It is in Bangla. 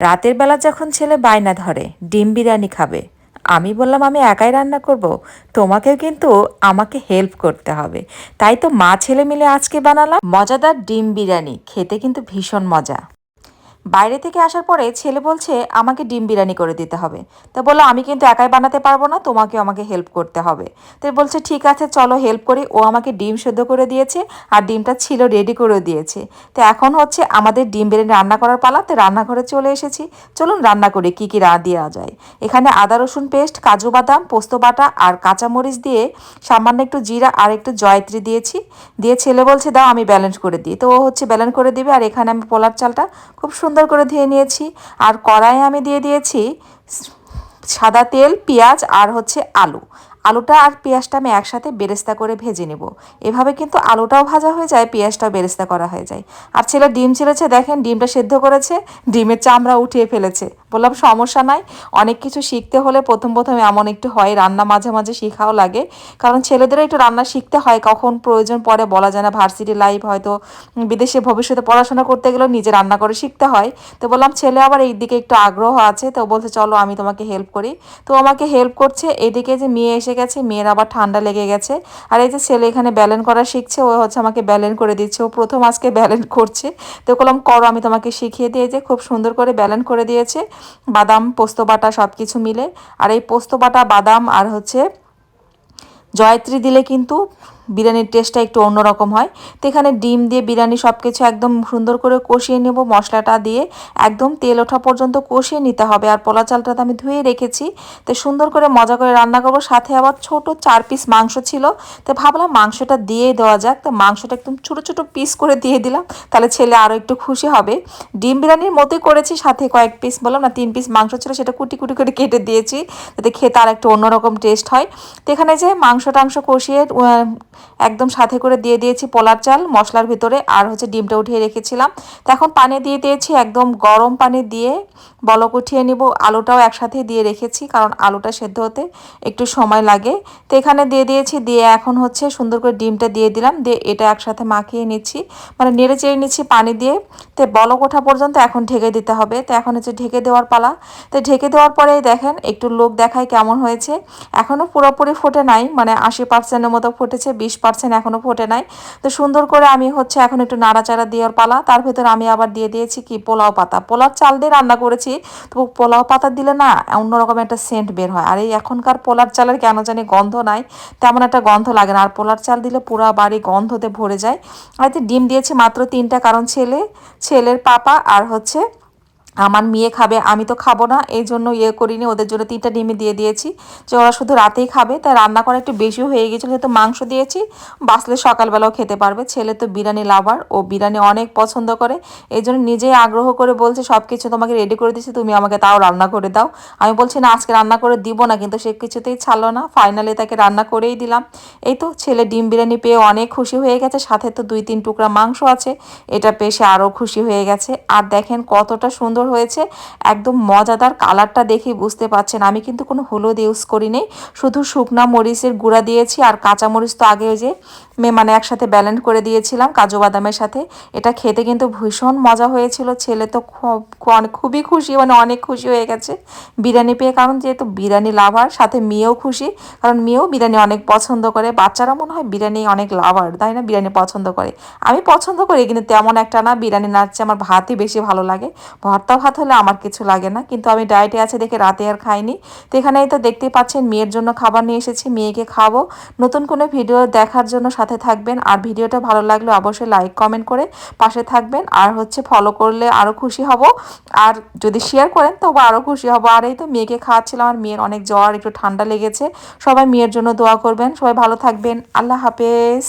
রাতের বেলা যখন ছেলে বায়না ধরে, ডিম বিরিয়ানি খাবে, আমি বললাম, আমি একাই রান্না করব? তোমাকেও কিন্তু আমাকে হেল্প করতে হবে। তাই তো মা ছেলে মিলে আজকে বানালাম মজাদার ডিম বিরিয়ানি, খেতে কিন্তু ভীষণ মজা। বাইরে থেকে আসার পরে ছেলে বলছে, আমাকে ডিম বিরিয়ানি করে দিতে হবে। তা বলল, আমি কিন্তু একাই বানাতে পারব না তোমাকে আমাকে হেল্প করতে হবে। তো বলছে, ঠিক আছে, চলো হেল্প করি। ও আমাকে ডিম সেদ্ধ করে দিয়েছে আর ডিমটা ছিল রেডি করে দিয়েছে। তো এখন হচ্ছে আমাদের ডিম বিরিয়ানি রান্না করার পালা, তো রান্নাঘরে চলে এসেছি। চলুন রান্না করি, কী কী রা দেওয়া যায় এখানে আদা, রসুন পেস্ট, কাজু বাদাম, পোস্ত বাটা আর কাঁচামরিচ দিয়ে সামান্য একটু জিরা আর একটু জয়ত্রী দিয়েছি। দিয়ে ছেলে বলছে, দাও, আমি ব্যালেন্স করে দিই। তো ও হচ্ছে ব্যালেন্স করে দিবে আর এখানে আমি পোলার চালটা খুব সুন্দর করে ধুয়ে নিয়েছি। আর কড়াইয়ে আমি দিয়ে দিয়েছি সাদা তেল, পেঁয়াজ আর হচ্ছে আলু। আলুটা আর পেঁয়াজটা আমি একসাথে বেরেস্তা করে ভেজে নেব। এভাবে কিন্তু আলুটাও ভাজা হয়ে যায়, পেঁয়াজটাও বেরেস্তা করা হয়ে যায়। আর ছেলে ডিম ছেলেছে দেখেন ডিমটা সেদ্ধ করেছে, ডিমের চামড়া উঠিয়ে ফেলেছে। বললাম, সমস্যা নাই। অনেক কিছু শিখতে হলে প্রথম প্রথম এমন একটু হয়, রান্না মাঝে মাঝে শেখাও লাগে। কারণ ছেলেদেরও একটু রান্না শিখতে হয়, কখন প্রয়োজন পড়ে বলা যায় না। ভার্সিটি লাইফ হয়তো বিদেশে ভবিষ্যতে পড়াশোনা করতে গেলেও নিজে রান্না করে শিখতে হয়। তো বললাম, ছেলে আবার এই দিকে একটু আগ্রহ আছে, তো বলছে, চলো আমি তোমাকে হেল্প করি। তো আমাকে হেল্প করছে, এদিকে যে মেয়ে এসে গেছে, মেয়ের আবার ঠান্ডা লেগে গেছে। আর এই যে ছেলে এখানে ব্যালেন্স করা শিখছে, ও হচ্ছে আমাকে ব্যালেন্স করে দিচ্ছে। ও প্রথম আজকে ব্যালেন্স করছে। তো বললাম, করো, আমি তোমাকে শিখিয়ে দিয়ে যে খুব সুন্দর করে ব্যালেন্স করে দিয়েছে। বাদাম, পোস্ত বাটা সব কিছু মিলে। আর এই পোস্ত বাটা, বাদাম আর হচ্ছে জয়ত্রী দিলে কিন্তু বিরিয়ানির টেস্টটা একটু অন্যরকম হয়। তো এখানে ডিম দিয়ে বিরিয়ানি সব কিছু একদম সুন্দর করে কষিয়ে নেব। মশলাটা দিয়ে একদম তেল ওঠা পর্যন্ত কষিয়ে নিতে হবে। আর পোলা চালটা তো আমি ধুয়ে রেখেছি। তো সুন্দর করে মজা করে রান্না করব। সাথে আবার ছোট চার পিস মাংস ছিল। তো ভাবলাম মাংসটা দিয়ে দেওয়া যাক। তো মাংসটা একদম ছোটো ছোটো পিস করে দিয়ে দিলাম। তাহলে ছেলে আরও একটু খুশি হবে। ডিম বিরিয়ানির মতোই করেছি। সাথে কয়েক পিস বললাম না, তিন পিস মাংস ছিল, সেটা কুটি কুটি করে কেটে দিয়েছি। যাতে খেতে আর একটু অন্যরকম টেস্ট হয়। তো এখানে যে মাংস টাংস কষিয়ে একদম সাথে করে দিয়ে দিয়েছি পোলার চাল, মশলার ভিতরে, আর হচ্ছে ডিমটা উঠিয়ে রেখেছিলাম। তো এখন পানি দিয়ে দিয়েছি, একদম গরম পানি দিয়ে বলক উঠিয়ে নিব। আলুটাও একসাথে দিয়ে রেখেছি, কারণ আলুটা সেদ্ধ হতে একটু সময় লাগে। তো এখানে দিয়ে দিয়েছি, দিয়ে এখন হচ্ছে সুন্দর করে ডিমটা দিয়ে দিলাম, দিয়ে এটা একসাথে মাখিয়ে নিচ্ছি। মানে নেড়ে চেড়ে নিচ্ছি পানি দিয়ে। তো বলক ওঠা পর্যন্ত এখন ঢেকে দিতে হবে। তো এখন হচ্ছে ঢেকে দেওয়ার পালা। তো ঢেকে দেওয়ার পরে দেখেন, একটু লোক দেখায় কেমন হয়েছে। এখনও পুরোপুরি ফোটে নাই মানে আশি পার্সেন্টের মতো ফুটেছে বিশ পার্সেন্ট এখনও ফোটে নাই। তো সুন্দর করে আমি হচ্ছে এখন একটু নাড়াচাড়া দেওয়ার পালা, তার ভিতরে আমি আবার দিয়ে দিয়েছি কি পোলাও পাতা। পোলাও চাল দিয়ে রান্না করেছি, তো পোলাও পাতা দিলে না অন্যরকম একটা সেন্ট বের হয়। আর এই এখনকার পোলার চালের কেন জানি গন্ধ নাই, তেমন একটা গন্ধ লাগে না। আর পোলার চাল দিলে পুরো বাড়ি গন্ধতে ভরে যায়। আর ডিম দিয়েছি মাত্র তিনটা, কারণ ছেলে, ছেলের পাপা আর হচ্ছে আমার মেয়ে খাবে, আমি তো খাব না। এই জন্য ইয়ে করিনি, ওদের জন্য তিনটা ডিমই দিয়ে দিয়েছি। যে ওরা শুধু রাতেই খাবে, তাই রান্না করা একটু বেশি হয়ে গেছিল যেহেতু মাংস দিয়েছি। বাসলে সকালবেলাও খেতে পারবে, ছেলে তো বিরিয়ানি লাভার ও বিরিয়ানি অনেক পছন্দ করে। এই জন্য নিজেই আগ্রহ করে বলছে সব কিছু তোমাকে রেডি করে দিচ্ছি তুমি আমাকে তাও রান্না করে দাও। আমি বলছি, না, আজকে রান্না করে দিব না, কিন্তু সে কিছুতেই ছাড়লো না। ফাইনালি তাকে রান্না করেই দিলাম। এই তো ছেলে ডিম বিরিয়ানি পেয়ে অনেক খুশি হয়ে গেছে, সাথে তো দুই তিন টুকরা মাংস আছে। এটা পেয়ে সে আরও খুশি হয়ে গেছে। আর দেখেন কতটা সুন্দর হয়েছে। একদম মজাদার কালারটা দেখেই বুঝতে পারছেন। আমি কিন্তু কোনো হলুদ ইউজ করিনি। শুধু শুকনা মরিচের গুঁড়া দিয়েছি আর কাঁচা মরিচ তো আগে ওই যে মানে একসাথে ব্যালেন্ড করে দিয়েছিলাম কাজু বাদামের সাথে। এটা খেতে কিন্তু ভীষণ মজা হয়েছিল। ছেলে তো খুবই খুশি মানে অনেক খুশি হয়ে গেছে। বিরিয়ানি পেয়ে, কারণ যেহেতু বিরিয়ানি লাভার সাথে মেয়েও খুশি। কারণ মেয়েও বিরিয়ানি অনেক পছন্দ করে। বাচ্চারা মনে হয় বিরিয়ানি অনেক লাভার তাই না? বিরিয়ানি পছন্দ করে। আমি পছন্দ করি, কিন্তু তেমন একটা না, বিরিয়ানি নাচছে আমার ভাতই বেশি ভালো লাগে। ভর্তা ভাত হলে আমার কিছু লাগে না। কিন্তু আমি ডায়েটে আছে দেখে রাতে আর খাইনি। তো এখানেই তো দেখতেই পাচ্ছেন, মেয়ের জন্য খাবার নিয়ে এসেছি, মেয়েকে খাব নতুন কোনো ভিডিও দেখার জন্য সাথে থাকবেন। আর ভিডিওটা ভালো লাগলে অবশ্যই লাইক কমেন্ট করে পাশে থাকবেন। আর হচ্ছে ফলো করলে আরও খুশি হব। আর যদি শেয়ার করেন তবে আরও খুশি হব। আর এই তো মেয়েকে খাওয়াচ্ছিলাম, আর মেয়ের অনেক জ্বর, একটু ঠান্ডা লেগেছে। সবাই মেয়ের জন্য দোয়া করবেন। সবাই ভালো থাকবেন। আল্লাহ হাফেজ।